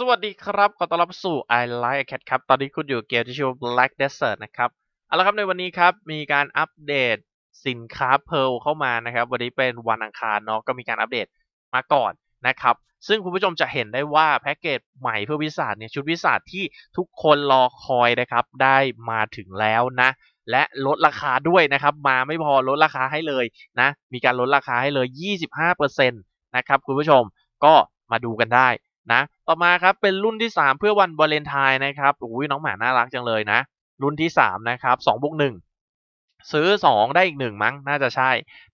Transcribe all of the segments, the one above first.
สวัสดีครับ ขอต้อนรับสู่ I Like a Cat ครับ ตอนนี้คุณอยู่เกมที่ชื่อว่า Black Desert นะครับ เอาละครับในวันนี้ครับ มีการอัปเดตสินค้า Pearl เข้ามานะครับ วันนี้เป็นวันอังคารเนาะ ก็มีการอัปเดตมาก่อนนะครับ ซึ่งคุณผู้ชมจะเห็นได้ว่าแพ็กเกจใหม่เพื่อวิสาดเนี่ย ชุดวิสาดที่ทุกคนรอคอยนะครับ ได้มาถึงแล้วนะ และลดราคาด้วยนะครับ มาไม่พอลดราคาให้เลยนะ มีการลดราคาให้เลย 25%นะครับคุณผู้ชม ก็มาดูกันได้ นะต่อมาครับเป็นรุ่นที่ 3 เพื่อวันวาเลนไทน์นะครับอุ้ยน้องหมาน่ารักจังเลยนะ รุ่นที่3นะครับ2บวก1ซื้อ 2 ได้อีก 1 มั้งน่าจะใช่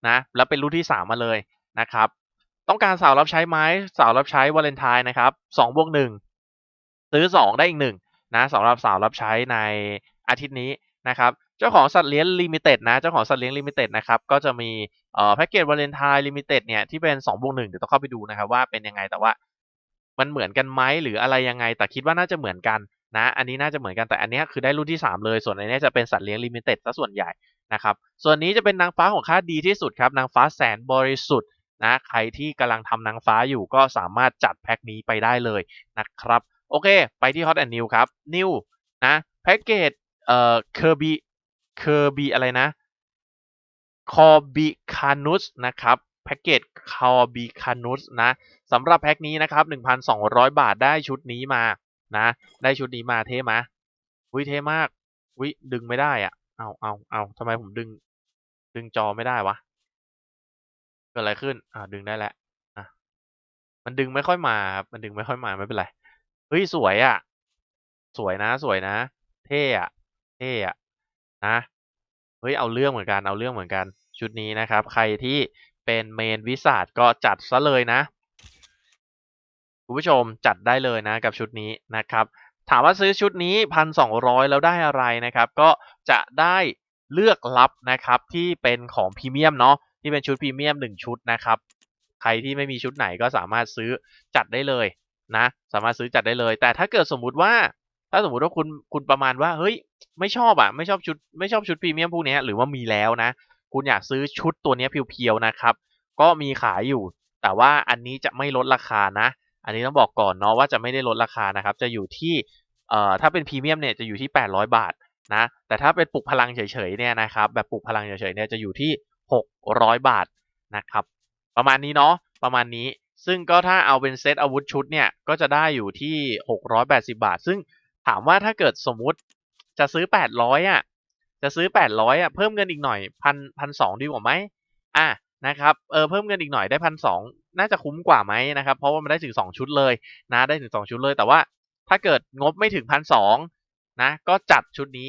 นะแล้วเป็นรุ่นที่ 3 มาเลยนะครับต้องการสาวรับใช้ไหมสาวรับใช้วาเลนไทน์นะครับ2บวก1ซื้อ 2 ได้อีก 1นะสำหรับสาวรับใช้ในอาทิตย์นี้นะครับเจ้าของสัตว์เลี้ยงลิมิเต็ดนะเจ้าของสัตว์เลี้ยงลิมิเต็ดนะครับก็จะมีแพ็กเกจวาเลนไทน์ลิมิเต็ดเนี่ยที่เป็น2บวก1เดี๋ยวต้องเข้าไปดูนะครับว่าเป็นยังไงแต่ว่า มันเหมือนกันไหมหรืออะไรยังไง แต่คิดว่าน่าจะเหมือนกันนะ อันนี้น่าจะเหมือนกันแต่อันนี้คือได้รุ่นที่ 3 เลย ส่วนอันนี้จะเป็นสัตว์เลี้ยงลิมิเต็ดซะส่วนใหญ่นะครับ ส่วนนี้จะเป็นนางฟ้าของข้าดีที่สุดครับ นางฟ้าแสนบริสุทธิ์นะ ใครที่กำลังทำนางฟ้าอยู่ก็สามารถจัดแพ็คนี้ไปได้เลยนะครับ โอเค ไปที่ Hot and New ครับ New นะแพ็กเกจเอ่อเคอร์บีเคอร์บีอะไรนะคอบิคานุสนะครับ แพ็กเกจคอบิคานุสนะสำหรับแพ็คนี้นะครับ 1,200 บาทได้ชุดนี้มานะ ได้ชุดนี้มาเท่ไหมวิเท่มากวิดึงไม่ได้อะเอาเอาเอาทำไมผมดึง ดึงจอไม่ได้วะเกิดอะไรขึ้น อ่าดึงได้แล้วอะมันดึงไม่ค่อยมาครับมันดึงไม่ค่อยมาไม่เป็นไรเฮ้ยสวยอะ สวยนะ สวยนะ เท่อะเท่อะนะเฮ้ยเอาเรื่องเหมือนกันเอาเรื่องเหมือนกัน ชุดนี้นะครับ ใครที่ เป็นเมนวิสาดก็จัดซะเลยนะคุณผู้ชมจัดได้เลยนะกับชุดนี้นะครับ ถามว่าซื้อชุดนี้พันสองร้อยแล้วได้อะไรนะครับ ก็จะได้เลือกรับนะครับที่เป็นของพรีเมียมเนาะที่เป็นชุดพรีเมียมหนึ่งชุดนะครับ ใครที่ไม่มีชุดไหนก็สามารถซื้อจัดได้เลยนะ สามารถซื้อจัดได้เลย แต่ถ้าเกิดสมมุติว่า ถ้าสมมุติว่าคุณคุณประมาณว่าเฮ้ยไม่ชอบอะไม่ชอบชุดไม่ชอบชุดพรีเมียมพวกนี้หรือว่ามีแล้วนะ คุณอยากซื้อชุดตัวนี้เพียวๆนะครับ ก็มีขายอยู่ แต่ว่าอันนี้จะไม่ลดราคานะ อันนี้ต้องบอกก่อนเนาะว่าจะไม่ได้ลดราคานะครับ จะอยู่ที่เอ่อถ้าเป็นพรีเมียมเนี่ยจะอยู่ที่ 800 บาทนะ แต่ถ้าเป็นปลุกพลังเฉยๆเนี่ยนะครับ แบบปลุกพลังเฉยๆเนี่ยจะอยู่ที่ 600 บาทนะครับ ประมาณนี้เนาะ ประมาณนี้ ซึ่งก็ถ้าเอาเป็นเซตอาวุธชุดเนี่ย ก็จะได้อยู่ที่ 680 บาท ซึ่งถามว่าถ้าเกิดสมมุติจะซื้อ 800อะ จะซื้อ800อะเพิ่มเงินอีกหน่อยพันพันสองดีกว่าไหมอะนะครับเออเพิ่มเงินอีกหน่อยได้พันสองน่าจะคุ้มกว่าไหมนะครับ เพราะว่ามันได้ถึง2ชุดเลยนะได้ถึง2ชุดเลย แต่ว่าถ้าเกิดงบไม่ถึงพันสองนะก็จัดชุดนี้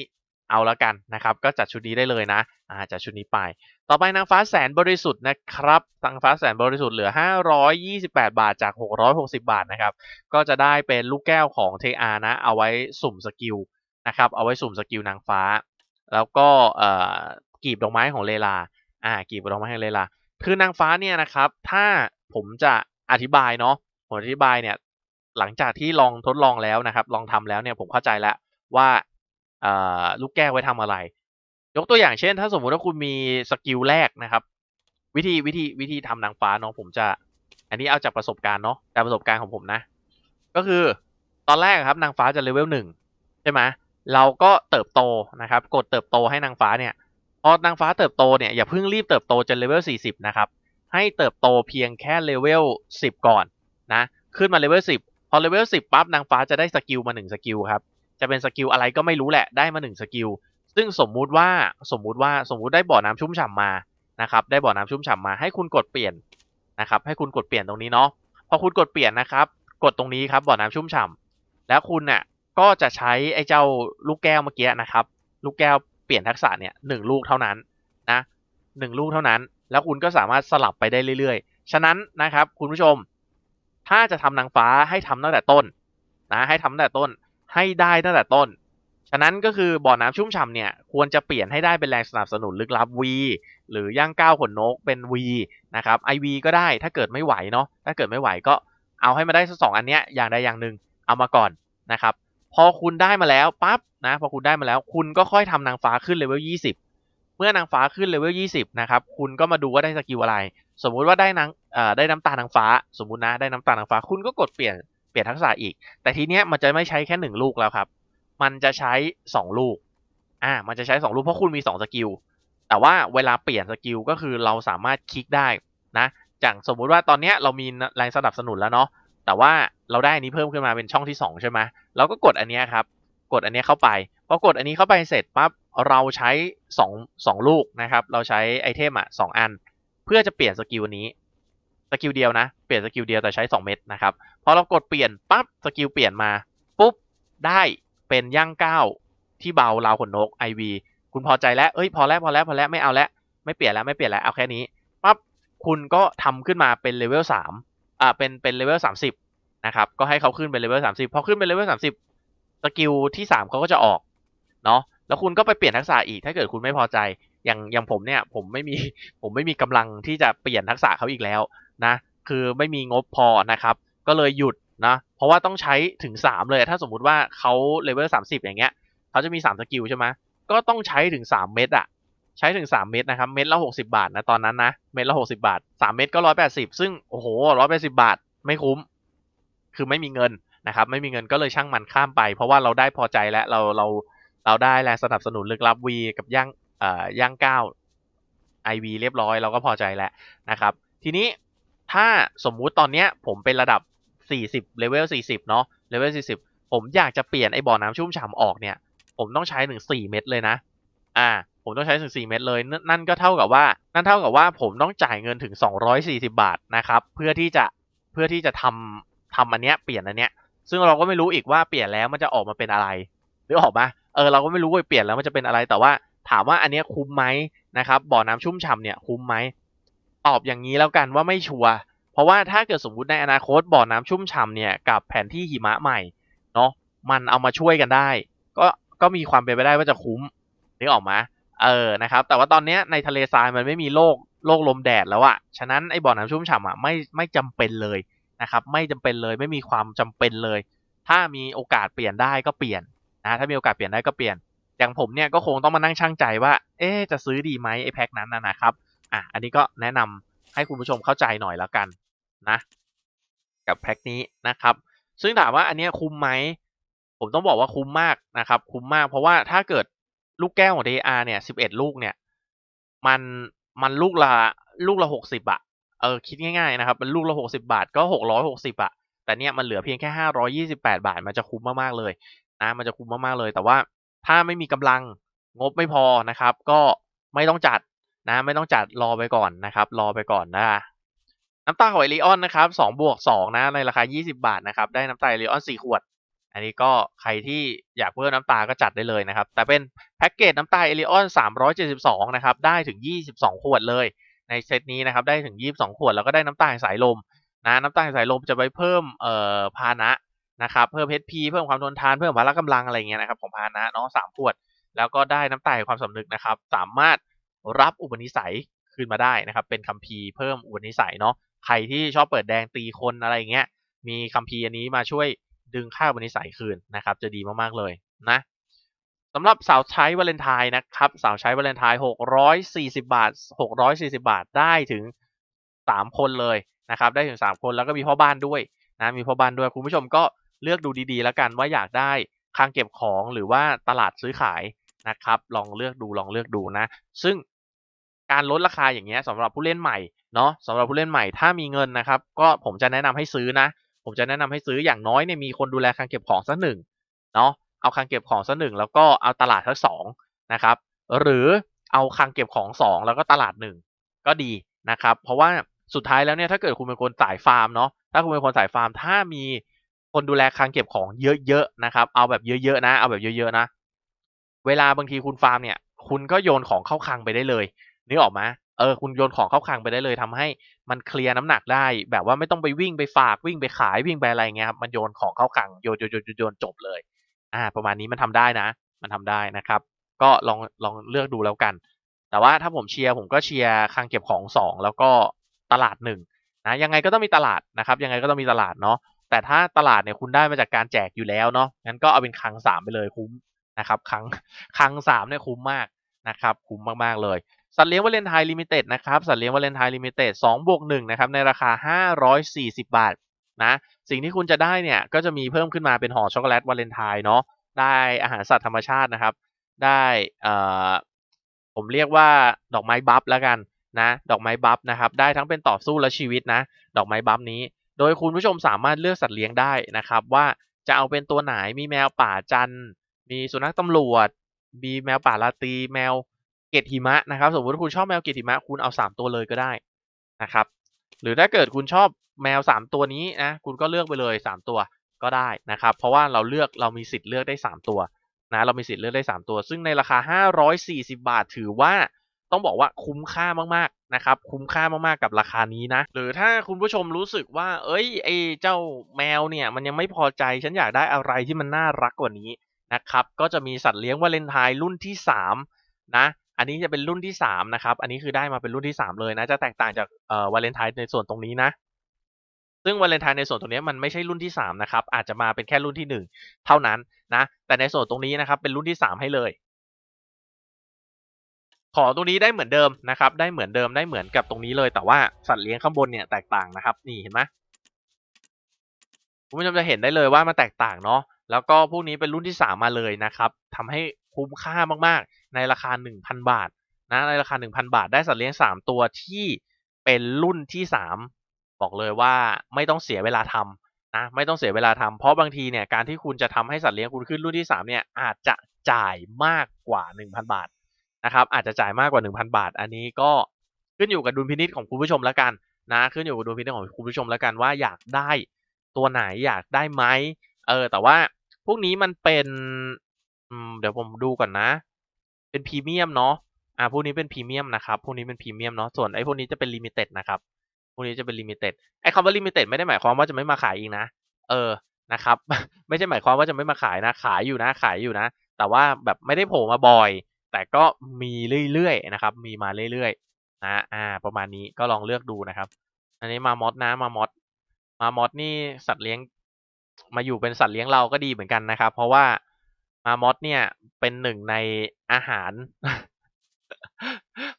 เอาแล้วกันนะครับ ก็จัดชุดนี้ได้เลยนะอ่าจัดชุดนี้ไป ต่อไปนางฟ้าแสนบริสุทธิ์นะครับนางฟ้าแสนบริสุทธิ์เหลือ 528 บาทจาก 660 บาทนะครับ ก็จะได้เป็นลูกแก้วของเทอานะ เอาไว้สุ่มสกิลนะครับ เอาไว้สุ่มสกิลนางฟ้า แล้วก็กีบดอกไม้ของเลลาอ่ากีบดอกไม้ของเลลา คือนางฟ้าเนี่ยนะครับ ถ้าผมจะอธิบายเนาะผมอธิบายเนี่ยหลังจากที่ลองทดลองแล้วนะครับ ลองทำแล้วเนี่ยผมเข้าใจแล้วว่าลูกแก้วไว้ทำอะไร ยกตัวอย่างเช่น ถ้าสมมุติว่าคุณมีสกิลแรกนะครับ วิธีวิธีวิธีทำนางฟ้าเนาะผมจะ อันนี้เอาจากประสบการณ์เนาะแต่ประสบการณ์ของผมนะ ก็คือตอนแรกครับนางฟ้าจะเลเวลหนึ่งใช่ไหม เราก็เติบโตนะครับ กดเติบโตให้นางฟ้าเนี่ยพอนางฟ้าเติบโตเนี่ยอย่าเพิ่งรีบเติบโตจนเลเวล 40 นะครับ ให้เติบโตเพียงแค่เลเวล 10 ก่อนนะ ขึ้นมาเลเวล 10 พอเลเวล 10 ปั๊บนางฟ้าจะได้สกิลมา 1 สกิลครับ จะเป็นสกิลอะไรก็ไม่รู้แหละ ได้มา 1 สกิล ซึ่งสมมุติว่าสมมุติว่าสมมุติได้บ่อน้ำชุ่มฉ่ำมา นะครับ ได้บ่อน้ำชุ่มฉ่ำมา ให้คุณกดเปลี่ยนนะครับ ให้คุณกดเปลี่ยนตรงนี้เนาะ พอคุณกดเปลี่ยนนะครับ กดตรงนี้ครับบ่อน้ำชุ่มฉ่ำแล้วคุณเนี่ย ก็จะใช้ไอ้เจ้าลูกแก้วเมื่อกี้นะครับ ลูกแก้วเปลี่ยนทักษะเนี่ยหนึ่งลูกเท่านั้นนะหนึ่งลูกเท่านั้น แล้วคุณก็สามารถสลับไปได้เรื่อยๆ ฉะนั้นนะครับคุณผู้ชม ถ้าจะทำนางฟ้าให้ทำตั้งแต่ต้นนะให้ทำตั้งแต่ต้นให้ได้ตั้งแต่ต้น ฉะนั้นก็คือบ่อน้ำชุ่มฉ่ำเนี่ยควรจะเปลี่ยนให้ได้เป็นแรงสนับสนุนลึกลับ V หรือย่างก้าวขนนกเป็น V นะครับ IV ก็ได้ถ้าเกิดไม่ไหวเนาะถ้าเกิดไม่ไหวก็เอาให้มาได้สักสองอันเนี้ยอย่างใดอย่างหนึ่งเอามาก่อนนะครับ พอคุณได้มาแล้วปั๊บนะพอคุณได้มาแล้ว คุณก็ค่อยทำนางฟ้าขึ้นเลเวล20เมื่อนางฟ้าขึ้นเลเวล20นะครับคุณก็มาดูว่าได้สกิลอะไร สมมุติว่าได้นางเอ่อได้น้ำตาลนางฟ้า สมมุตินะได้น้ำตาลนางฟ้า คุณก็กดเปลี่ยนเปลี่ยนทักษะอีก แต่ทีเนี้ยมันจะไม่ใช้แค่หนึ่งลูกแล้วครับ มันจะใช้สองลูกอ่ามันจะใช้สองลูกเพราะคุณมีสองสกิลแต่ว่าเวลาเปลี่ยนสกิลก็คือเราสามารถคลิกได้นะอย่างสมมุติว่าตอนเนี้ยเรามีแรงสนับสนุนแล้วเนาะแต่ว่าเราได้อันนี้เพิ่มขึ้นมาเป็นช่องที่สองใช่ไหมเราก็กดอันนี้ครับ กดอันนี้เข้าไปพอกดอันนี้เข้าไปเสร็จปั๊บเราใช้สองสองลูกนะครับ เราใช้ไอเทมอะสองอัน เพื่อจะเปลี่ยนสกิลนี้สกิลเดียวนะเปลี่ยนสกิลเดียวแต่ใช้ 2 เม็ดนะครับพอเรากดเปลี่ยนปั๊บสกิลเปลี่ยนมาปุ๊บได้เป็นย่างก้าวที่เบาราวขนนก IV คุณพอใจแล้วเอ้ยพอแล้วพอแล้วพอแล้วไม่เอาแล้วไม่เปลี่ยนแล้วไม่เปลี่ยนแล้วเอาแค่นี้ปั๊บคุณก็ทำขึ้นมาเป็นเลเวล3อ่าเป็นเป็นเลเวล30 นะครับ ก็ให้เขาขึ้นเป็นเลเวล30พอขึ้นเป็นเลเวล30สกิลที่3เขาก็จะออก เนาะแล้วคุณก็ไปเปลี่ยนทักษะอีก ถ้าเกิดคุณไม่พอใจ อย่างอย่างผมเนี่ย ผมไม่มีผมไม่มีกำลังที่จะเปลี่ยนทักษะเขาอีกแล้วนะ คือไม่มีงบพอนะครับ ก็เลยหยุดนะ เพราะว่าต้องใช้ถึง 3 เลย ถ้าสมมุติว่าเขาเลเวล30 อย่างเงี้ยเขาจะมี 3 สกิลใช่ไหมก็ต้องใช้ถึง 3 เม็ดอะใช้ถึง 3 เม็ดนะครับ เม็ดละ 60 บาทนะตอนนั้นนะ เม็ดละ 60 บาท 3 เม็ดก็ 180 ซึ่ง โอ้โห 180 บาท ไม่คุ้ม คือไม่มีเงินนะครับ ไม่มีเงินก็เลยช่างมันข้ามไป เพราะว่าเราได้พอใจแล้วเราเราเราได้แรงสนับสนุนลึกลับ V กับย่างเอ่อย่างก้าว IV เรียบร้อยเราก็พอใจแล้วนะครับ ทีนี้ถ้าสมมุติตอนเนี้ยผมเป็นระดับ 40เลเวล40 เนาะเลเวล40 ผมอยากจะเปลี่ยนไอ้บ่อน้ำชุ่มฉ่ำออกเนี่ย ผมต้องใช้ถึง4เม็ดเลยนะ อ่า ผมต้องใช้ถึง4เม็ดเลยนั่นนั่นก็เท่ากับว่า นั่นเท่ากับว่าผมต้องจ่ายเงินถึง 240 บาทนะครับ เพื่อที่จะเพื่อที่จะทำ ทำอันเนี้ยเปลี่ยนอันเนี้ย ซึ่งเราก็ไม่รู้อีกว่าเปลี่ยนแล้วมันจะออกมาเป็นอะไรหรือออกมาเออเราก็ไม่รู้ว่าเปลี่ยนแล้วมันจะเป็นอะไร แต่ว่าถามว่าอันเนี้ยคุ้มไหมนะครับบ่อน้ำชุ่มฉ่ำเนี่ยคุ้มไหมตอบอย่างนี้แล้วกันว่าไม่ชัวร์เพราะว่าถ้าเกิดสมมติในอนาคตบ่อน้ำชุ่มฉ่ำเนี่ยกับแผนที่หิมะใหม่เนาะมันเอามาช่วยกันได้ ก็ก็มีความเป็นไปได้ว่าจะคุ้มนึกออกมาเออนะครับแต่ว่าตอนเนี้ยในทะเลทรายมันไม่มีโลกโลกลมแดดแล้วอะฉะนั้นไอ้บ่อน้ำชุ่มฉ่ำอะไม่ไม่จำเป็นเลย นะครับไม่จำเป็นเลยไม่มีความจำเป็นเลย ถ้ามีโอกาสเปลี่ยนได้ก็เปลี่ยนนะถ้ามีโอกาสเปลี่ยนได้ก็เปลี่ยน อย่างผมเนี่ยก็คงต้องมานั่งชั่งใจว่า เอ๊จะซื้อดีไหมไอ้แพ็คนั้นนะนะครับอะอันนี้ก็แนะนำให้คุณผู้ชมเข้าใจหน่อยแล้วกันนะกับแพ็คนี้นะครับ ซึ่งถามว่าอันนี้คุ้มไหม ผมต้องบอกว่าคุ้มมากนะครับ คุ้มมากเพราะว่าถ้าเกิดลูกแก้วของ DR เนี่ยสิบเอ็ดลูกเนี่ย มันมันลูกละลูกละหกสิบอะ เออคิดง่ายๆนะครับมันลูกละหกสิบาทก็หกร้อยหกสิบอะแต่เนี่ยมันเหลือเพียงแค่ห้าร้อยี่สิบแปดบาท มันจะคุ้มมากๆเลยนะมันจะคุ้มมากๆเลย แต่ว่าถ้าไม่มีกำลังงบไม่พอนะครับ ก็ไม่ต้องจัดนะไม่ต้องจัดรอไปก่อนนะครับ รอไปก่อนนะน้ำตาของเอลิออนนะครับสองบวกสองนะในราคา 20 บาทนะครับได้น้ำตาเอลิออน 4 ขวด อันนี้ก็ใครที่อยากเพิ่มน้ำตาก็จัดได้เลยนะครับ แต่เป็นแพ็กเกจน้ำตาเอลิออน372 นะครับ ได้ถึง 22 ขวดเลย ในเซตนี้นะครับได้ถึง 22 ขวดแล้วก็ได้น้ำตาลสายลมนะน้ำตาลสายลมจะไปเพิ่มเอ่อพานะนะครับเพิ่ม HP เพิ่มความทนทานเพิ่มพละกำลังอะไรเงี้ยนะครับของพานะเนาะสามขวด แล้วก็ได้น้ำตาแห่งความสำนึกนะครับ สามารถรับอุปนิสัยคืนมาได้นะครับ เป็นคัมภีร์เพิ่มอุปนิสัยเนาะใครที่ชอบเปิดแดงตีคนอะไรเงี้ยมีคัมภีร์อันนี้มาช่วยดึงค่าอุปนิสัยคืนนะครับ จะดีมากๆเลยนะ สำหรับสาวใช้วาเลนไทน์นะครับ สาวใช้วาเลนไทน์640 บาท 640 บาทได้ถึง 3 คนเลยนะครับ ได้ถึง 3 คนแล้วก็มีพ่อบ้านด้วยนะมีพ่อบ้านด้วยคุณผู้ชมก็เลือกดูดีๆ แล้วกันว่าอยากได้คลังเก็บของหรือว่าตลาดซื้อขายนะครับ ลองเลือกดูลองเลือกดูนะ ซึ่งการลดราคาอย่างเงี้ยสำหรับผู้เล่นใหม่เนาะสำหรับผู้เล่นใหม่ถ้ามีเงินนะครับ ก็ผมจะแนะนำให้ซื้อนะ ผมจะแนะนำให้ซื้ออย่างน้อยเนี่ยมีคนดูแลคลังเก็บของสักหนึ่งเนาะ เอาคลังเก็บของสักหนึ่งแล้วก็เอาตลาดสักสองนะครับ หรือเอาคลังเก็บของสองแล้วก็ตลาดหนึ่งก็ดีนะครับ เพราะว่าสุดท้ายแล้วเนี่ยถ้าเกิดคุณเป็นคนสายฟาร์มเนาะถ้าคุณเป็นคนสายฟาร์ม ถ้ามีคนดูแลคลังเก็บของเยอะๆนะครับ เอาแบบเยอะๆนะ เอาแบบเยอะๆนะ เวลาบางทีคุณฟาร์มเนี่ย คุณก็โยนของเข้าคลังไปได้เลยนึกออกไหมเออคุณโยนของเข้าคลังไปได้เลยทำให้มันเคลียร์น้ำหนักได้ แบบว่าไม่ต้องไปวิ่งไปฝากวิ่งไปขายวิ่งไปอะไรเงี้ยครับมันโยนของเข้าคลังโยนโยนโยนโยนจบเลย อ่า ประมาณนี้มันทำได้นะ มันทำได้นะครับ ก็ลองลองเลือกดูแล้วกัน แต่ว่าถ้าผมเชียร์ผมก็เชียร์คลังเก็บของสองแล้วก็ตลาดหนึ่งนะยังไงก็ต้องมีตลาดนะครับ ยังไงก็ต้องมีตลาดเนาะแต่ถ้าตลาดเนี่ยคุณได้มาจากการแจกอยู่แล้วเนาะงั้นก็เอาเป็นคลังสามไปเลยคุ้มนะครับคลังคลังสามเนี่ยคุ้มมากนะครับคุ้มมากๆเลยสัตว์เลี้ยงวาเลนไทน์ลิมิเต็ดนะครับสัตว์เลี้ยงวาเลนไทน์ลิมิเต็ดสองบวกหนึ่งนะครับในราคา 540 บาท นะสิ่งที่คุณจะได้เนี่ยก็จะมีเพิ่มขึ้นมาเป็นห่อช็อกโกแลตวาเลนไทน์เนาะได้อาหารสัตว์ธรรมชาตินะครับ ได้เอ่อผมเรียกว่าดอกไม้บัฟแล้วกันนะดอกไม้บัฟนะครับได้ทั้งเป็นต่อสู้และชีวิตนะดอกไม้บัฟนี้ โดยคุณผู้ชมสามารถเลือกสัตว์เลี้ยงได้นะครับ ว่าจะเอาเป็นตัวไหนมีแมวป่าจันมีสุนัขตำรวจ มีแมวป่าลาตีแมวเกตหิมะนะครับ สมมติคุณชอบแมวเกตหิมะคุณเอาสามตัวเลยก็ได้นะครับ หรือถ้าเกิดคุณชอบแมวสามตัวนี้นะคุณก็เลือกไปเลยสามตัวก็ได้นะครับ เพราะว่าเราเลือกเรามีสิทธิ์เลือกได้สามตัวนะเรามีสิทธิ์เลือกได้ 3 ตัว ซึ่งในราคา 540 บาท ถือว่าต้องบอกว่าคุ้มค่ามากๆนะครับ คุ้มค่ามากๆกับราคานี้นะ หรือถ้าคุณผู้ชมรู้สึกว่า เอ้ยไอเจ้าแมวเนี่ยมันยังไม่พอใจฉันอยากได้อะไรที่มันน่ารักกว่านี้นะครับ ก็จะมีสัตว์เลี้ยงวาเลนไทน์รุ่นที่ 3 นะ อันนี้จะเป็นรุ่นที่3นะครับ อันนี้คือได้มาเป็นรุ่นที่3เลยนะ จะแตกต่างจากเอ่อวาเลนไทน์ในส่วนตรงนี้นะ ซึ่งวาเลนไทน์ในส่วนตรงนี้มันไม่ใช่รุ่นที่3นะครับ อาจจะมาเป็นแค่รุ่นที่1เท่านั้นนะ แต่ในส่วนตรงนี้นะครับ เป็นรุ่นที่3ให้เลย ของตรงนี้ได้เหมือนเดิมนะครับ ได้เหมือนเดิมได้เหมือนกับตรงนี้เลย แต่ว่าสัตว์เลี้ยงข้างบนเนี่ยแตกต่างนะครับ นี่เห็นไหมคุณผู้ชมจะเห็นได้เลยว่ามันแตกต่างเนาะแล้วก็พวกนี้เป็นรุ่นที่ 3 มาเลยนะครับทำให้ คุ้มค่ามากๆ ในราคา 1,000 บาทนะในราคา 1,000 บาทได้สัตว์เลี้ยง 3 ตัวที่เป็นรุ่นที่ 3 บอกเลยว่าไม่ต้องเสียเวลาทำนะไม่ต้องเสียเวลาทำเพราะบางทีเนี่ยการที่คุณจะทำให้สัตว์เลี้ยงคุณขึ้นรุ่นที่ 3 เนี่ยอาจจะจ่ายมากกว่า 1,000 บาทนะครับอาจจะจ่ายมากกว่า 1,000 บาท อันนี้ก็ขึ้นอยู่กับดุลพินิจของคุณผู้ชมแล้วกันนะขึ้นอยู่กับดุลพินิจของคุณผู้ชมแล้วกันว่าอยากได้ตัวไหนอยากได้ไหมเออแต่ว่าพวกนี้มันเป็น อืม เดี๋ยวผมดูก่อนนะ เป็นพรีเมียมเนาะ อ่า พวกนี้เป็นพรีเมียมนะครับ พวกนี้เป็นพรีเมียมเนาะ ส่วนไอ้พวกนี้จะเป็นลิมิเต็ดนะครับ พวกนี้จะเป็นลิมิเต็ด ไอ้คำว่าลิมิเต็ดไม่ได้หมายความว่าจะไม่มาขายอีกนะ เออ นะครับ ไม่ใช่หมายความว่าจะไม่มาขายนะ ขายอยู่นะ ขายอยู่นะ แต่ว่าแบบไม่ได้โผล่มาบ่อย แต่ก็มีเรื่อยๆนะครับ มีมาเรื่อยๆ นะ อ่า ประมาณนี้ ก็ลองเลือกดูนะครับ อันนี้มามอสนะ มามอสมามอสนี่สัตว์เลี้ยง มาอยู่เป็นสัตว์เลี้ยงเราก็ดีเหมือนกันนะครับ เพราะว่า มามอสเนี่ย เป็นหนึ่งในอาหาร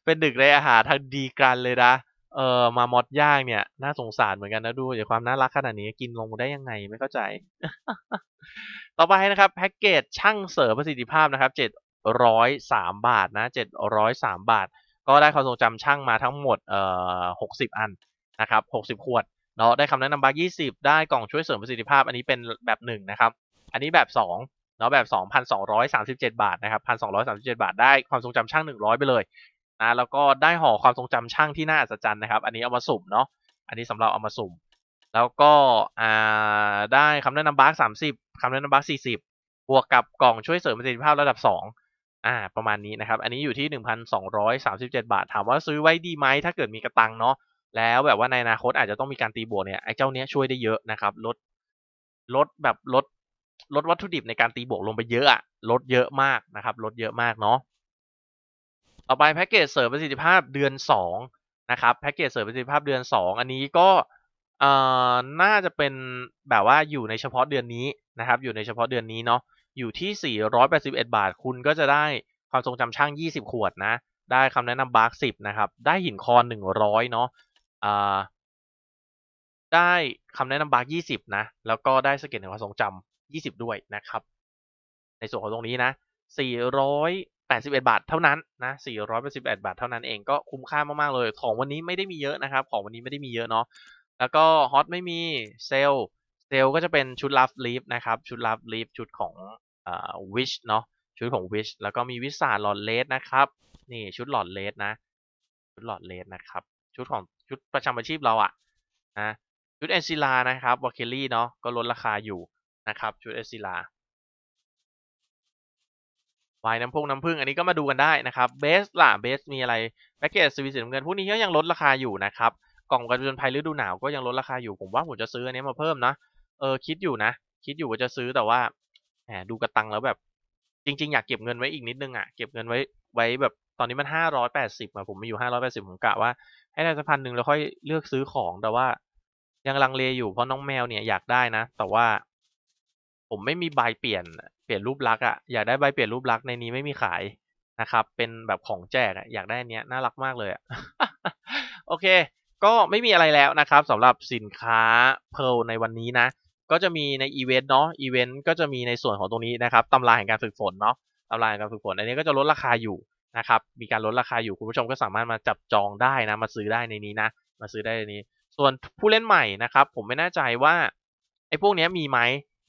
เป็นหนึ่งในอาหารทางดีกันเลยนะเออมามอสย่างเนี่ย น่าสงสารเหมือนกันนะดูจากความน่ารักขนาดนี้กินลงได้ยังไงไม่เข้าใจ ต่อไปนะครับ แพ็กเกจช่างเสริมประสิทธิภาพนะครับเจ็ดร้อยสามบาทนะเจ็ดร้อยสามบาท ก็ได้ความทรงจำช่างมาทั้งหมดเอ่อหกสิบอันนะครับหกสิบขวดเนาะได้คำแนะนำบักยี่สิบได้กล่องช่วยเสริมประสิทธิภาพ อันนี้เป็นแบบหนึ่งนะครับ อันนี้แบบสอง เนาะแบบสองพันสองร้อยสามสิบาทนะครับพันสองร้อยสามสิบาทได้ความทรงจำช่างหนึ่งร้อยไปเลยนะแล้วก็ได้ห่อความทรงจำช่างที่น่าอัศจรรย์นะครับ อันนี้เอามาสุ่มเนาะอันนี้สำหรับเอามาสุ่ม แล้วก็อ่าได้คำแนะนำบัคสามสิบคำแนะนำบัคสี่สิบวกกับกล่องช่วยเสริมประสิทธิภาพระดับสองอ่าประมาณนี้นะครับ อันนี้อยู่ที่หนึ่งพันสองร้อยสามสิบเจ็ดบาท ถามว่าซื้อไว้ดีไหมถ้าเกิดมีกระตังเนาะแล้วแบบว่าในอนาคตอาจจะต้องมีการตีบวกเนี่ยไอ้เจ้าเนี้ยช่วยได้เยอะนะครับลดลดแบบลด ลดวัตถุดิบในการตีบวกลงไปเยอะอะลดเยอะมากนะครับลดเยอะมากเนาะต่อไปแพ็กเกจเสริมประสิทธิภาพเดือนสองนะครับแพ็กเกจเสริมประสิทธิภาพเดือนสองอันนี้ก็เอ่อน่าจะเป็นแบบว่าอยู่ในเฉพาะเดือนนี้นะครับ อยู่ในเฉพาะเดือนนี้เนาะอยู่ที่ 481 บาท คุณก็จะได้ความทรงจำช่าง 20 ขวดนะ ได้คำแนะนำบาร์ก10 นะครับ ได้หินคอน 100 เนาะอ่า ได้คำแนะนำบาร์20 นะ แล้วก็ได้สเก็ตในความทรงจำ20 ด้วยนะครับ ในส่วนของตรงนี้นะ 481 บาทเท่านั้นนะ 481 บาทเท่านั้นเองก็คุ้มค่ามากๆเลย ของวันนี้ไม่ได้มีเยอะนะครับ ของวันนี้ไม่ได้มีเยอะเนาะ แล้วก็ฮอตไม่มีเซลเซลก็จะเป็นชุดลัฟลีฟนะครับ ชุดลัฟลีฟชุดของอ่าวิชเนาะ ชุดของวิชแล้วก็มีวิสาหลอดเลสนะครับ นี่ชุดหลอดเลสนะ ชุดหลอดเลสนะครับ ชุดของชุดประจำอาชีพเราอะนะ ชุดเอซิลานะครับวอเคลลี่เนาะก็ลดราคาอยู่นะครับชุดเอซิลาวายน้ำพุ่งน้ำผึ้งอันนี้ก็มาดูกันได้นะครับเบสล่ะเบสมีอะไรแพ็กเกจสวีสีน้ำเงินพวกนี้ก็ยังลดราคาอยู่นะครับกล่องกันจนภัยฤดูหนาวก็ยังลดราคาอยู่ผมว่าผมจะซื้ออันนี้มาเพิ่มนะเออคิดอยู่นะ คิดอยู่ว่าจะซื้อแต่ว่าแหมดูกระตังแล้วแบบ จริง ๆ อยากเก็บเงินไว้อีกนิดนึงอะเก็บเงินไว้ไว้แบบตอนนี้มันห้าร้อยแปดสิบอะผมมีอยู่ห้าร้อยแปดสิบผมกะว่าให้ได้สักพันหนึ่งแล้วค่อยเลือกซื้อของแต่ว่า ยังลังเลอยู่เพราะน้องแมวเนี่ยอยากได้นะ แต่ว่า ผมไม่มีใบเปลี่ยนเปลี่ยนรูปลักษณ์อะอยากได้ใบเปลี่ยนรูปลักษณ์ในนี้ไม่มีขายนะครับ เป็นแบบของแจกอะอยากได้เนี้ยน่ารักมากเลยอะโอเค ก็ไม่มีอะไรแล้วนะครับสำหรับสินค้า Pearl ในวันนี้นะ ก็จะมีในอีเวนต์เนาะอีเวนต์ก็จะมีในส่วนของตรงนี้นะครับตำราแห่งการฝึกฝนเนาะตำราแห่งการฝึกฝนอันนี้ก็จะลดราคาอยู่นะครับ มีการลดราคาอยู่คุณผู้ชมก็สามารถมาจับจองได้นะ มาซื้อได้ในนี้นะ มาซื้อได้ในนี้ ส่วนผู้เล่นใหม่นะครับ ผมไม่แน่ใจว่าไอ้พวกนี้มีไหม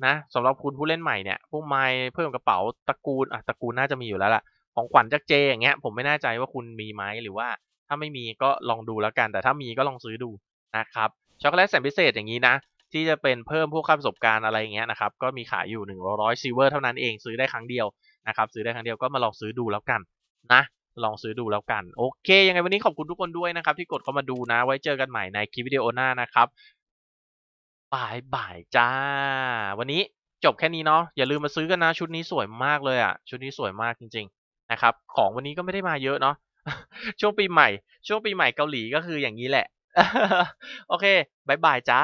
นะสำหรับคุณผู้เล่นใหม่เนี่ยพวกไม้เพิ่มกระเป๋าตระกูลอะตระกูลน่าจะมีอยู่แล้วล่ะของขวัญจากเจอย่างเงี้ยผมไม่แน่ใจว่าคุณมีไหมหรือว่าถ้าไม่มีก็ลองดูแล้วกัน แต่ถ้ามีก็ลองซื้อดูนะครับช็อกโกแลตแสนพิเศษอย่างนี้นะ ที่จะเป็นเพิ่มพวกค่าประสบการณ์อะไรอย่างเงี้ยนะครับก็มีขายอยู่ 100ซิลเวอร์เท่านั้นเองซื้อได้ครั้งเดียวนะครับซื้อได้ครั้งเดียวก็มาลองซื้อดูแล้วกันนะ ลองซื้อดูแล้วกัน โอเค ยังไงวันนี้ขอบคุณทุกคนด้วยนะครับ ที่กดเข้ามาดูนะ ไว้เจอกันใหม่ในคลิปวิดีโอหน้านะครับบายบายจ้า วันนี้จบแค่นี้เนาะอย่าลืมมาซื้อกันนะ ชุดนี้สวยมากเลยอะ ชุดนี้สวยมากจริง ๆ นะครับ ของวันนี้ก็ไม่ได้มาเยอะเนาะช่วงปีใหม่ ช่วงปีใหม่เกาหลีก็คืออย่างนี้แหละ โอเคบายบายจ้า